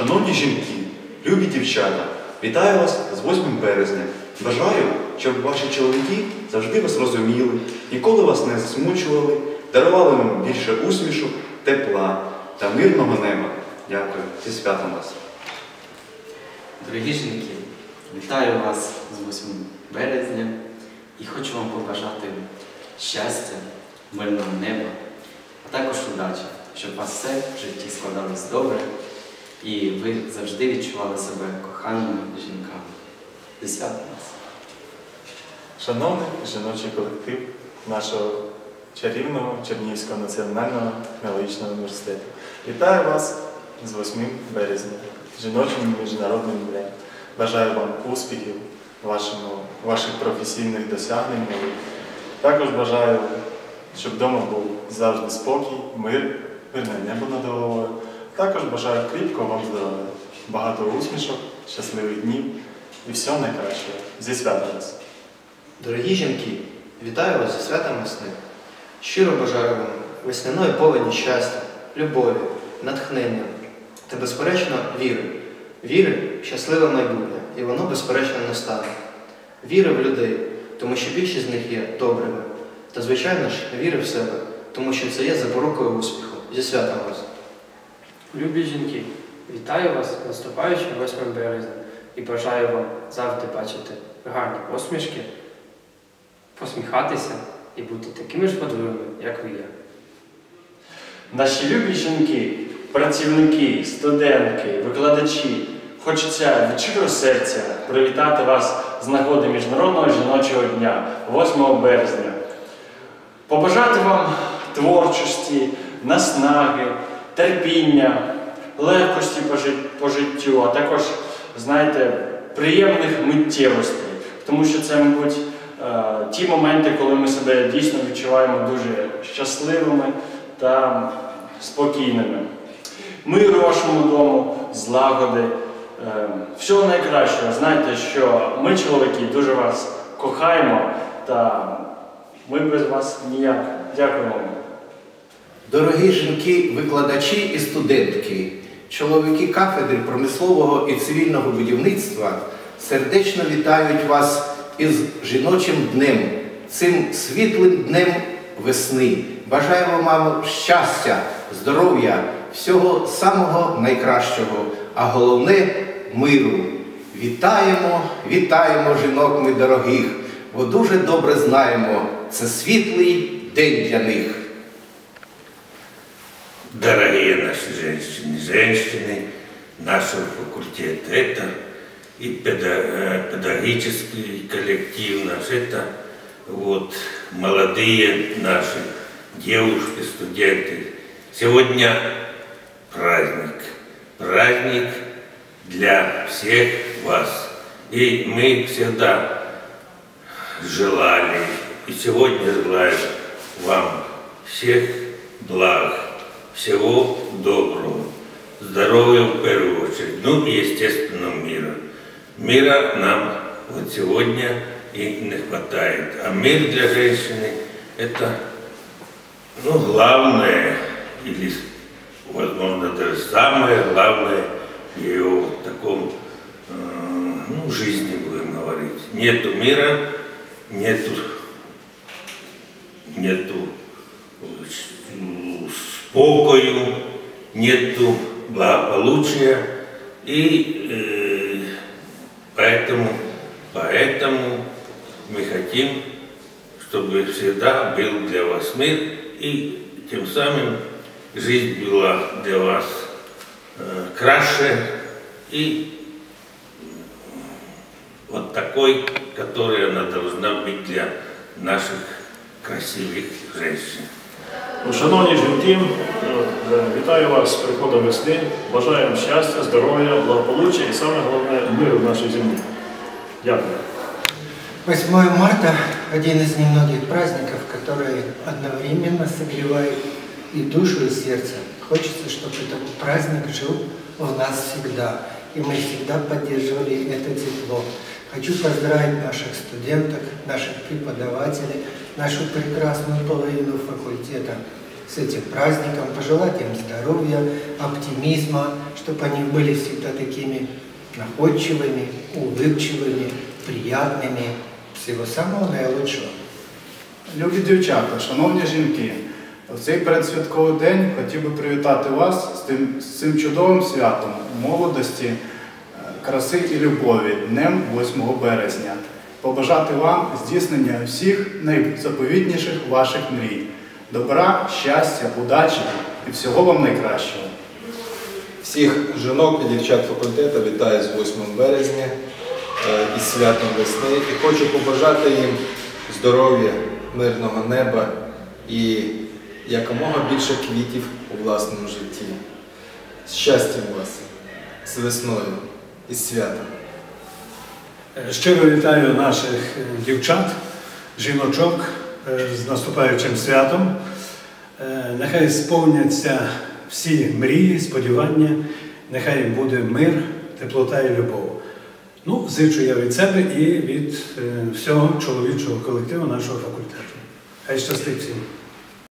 Шановні жінки, любі дівчата, вітаю вас з 8 березня. Бажаю, щоб ваші чоловіки завжди вас розуміли, ніколи вас не засмучували, дарували вам більше усмішок, тепла та мирного неба. Дякую. Зі святом вас. Дорогі жінки, вітаю вас з 8 березня і хочу вам побажати щастя, мирного неба, а також удачі, щоб у вас все в житті складалось добре і ви завжди відчували себе коханими жінками. Святом вас! Шановний жіночий колектив нашого чарівного Чернігівського національного технологічного університету. Вітаю вас з 8 березня, жіночим міжнародним днем. Бажаю вам успіхів вашому, ваших професійних досягнень. Також бажаю, щоб вдома був завжди спокій, мир, мирне небо над головою. Також бажаю кріпкого вам здоров'я, багато усмішок, щасливих днів і всього найкращого. Зі святом! Дорогі жінки, вітаю вас зі святом весни. Щиро бажаю вам весняної повені щастя, любові, натхнення та, безперечно, віри. Віри щасливе майбутнє, і воно, безперечно, настане. Віри в людей, тому що більшість з них є добрими. Та, звичайно ж, віри в себе, тому що це є запорукою успіху. Зі святом вас. Любі жінки, вітаю вас наступаючим 8 березня і бажаю вам завжди бачити гарні посмішки, посміхатися і бути такими ж подвоїми, як ви є. Наші любі жінки, працівники, студентки, викладачі, хочеться від щирого серця привітати вас з нагоди Міжнародного жіночого дня 8 березня. Побажати вам творчості, наснаги, терпіння, легкості по жит- по життю, а також, знаєте, приємних миттєвостей. Тому що це, мабуть, е, ті моменти, коли ми себе дійсно відчуваємо дуже щасливими та спокійними. Миру вашому дому, злагоди, е, всього найкращого. Знайте, що ми, чоловіки, дуже вас кохаємо та ми без вас ніяк. Дякуємо вам. Дорогі жінки, викладачі і студентки, чоловіки кафедри промислового і цивільного будівництва сердечно вітають вас із жіночим днем, цим світлим днем весни. Бажаємо вам щастя, здоров'я, всього самого найкращого, а головне миру. Вітаємо, вітаємо жінок ми дорогих, бо дуже добре знаємо, це світлий день для них. Дорогие наши женщины, женщины нашего факультета, это и педа- педагогический коллектив наш, это вот молодые наши девушки, студенты. Сегодня праздник, праздник для всех вас. И мы всегда желали, и сегодня желаю вам всех благ, всего доброго, здоровья в первую очередь, ну и, естественно, мира. Мира нам вот сегодня и не хватает. А мир для женщины – это, ну, главное, или, возможно, даже самое главное в ее вот таком, э, ну, жизни, будем говорить. Нету мира, нету, нету м, спокою, нету благополучия. И э, поэтому, поэтому мы хотим, чтобы всегда был для вас мир, и тем самым жизнь была для вас э, краше и вот такой, которой она должна быть для наших красивых женщин. Ну, Шановні жінки, е, вітаю вас з приходом весни. Бажаємо щастя, здоров'я, благополуччя і саме головне миру в нашій землі. Дякую. 8 марта – один из немногих праздников, который одновременно согревает и душу, и сердце. Хочется, чтобы этот праздник жил у нас всегда, и мы всегда поддерживали это тепло. Хочу поздравить наших студенток, наших преподавателей, нашу прекрасную половину факультета с этим праздником, пожелать им здоровья, оптимизма, чтобы они были всегда такими находчивыми, улыбчивыми, приятными. Всего самого наилучшего. Любі дівчата, шановні жінки, в цей передсвятковий день хотів би привітати вас з, тим, з цим чудовим святом молодості, е, краси і любові, днем 8 березня. Побажати вам здійснення всіх найзаповітніших ваших мрій, добра, щастя, удачі і всього вам найкращого. Всіх жінок і дівчат факультету вітаю з 8 березня е, із святом весни і хочу побажати їм здоров'я, мирного неба і якомога більше квітів у власному житті. З щастям вас, з весною і з святом. Щиро вітаю наших е, дівчат, жіночок е, з наступаючим святом. Е, Нехай сповняться всі мрії, сподівання, нехай буде мир, теплота і любов. Ну, зичу я від себе і від е, всього чоловічого колективу нашого факультету. Хай щастить всім.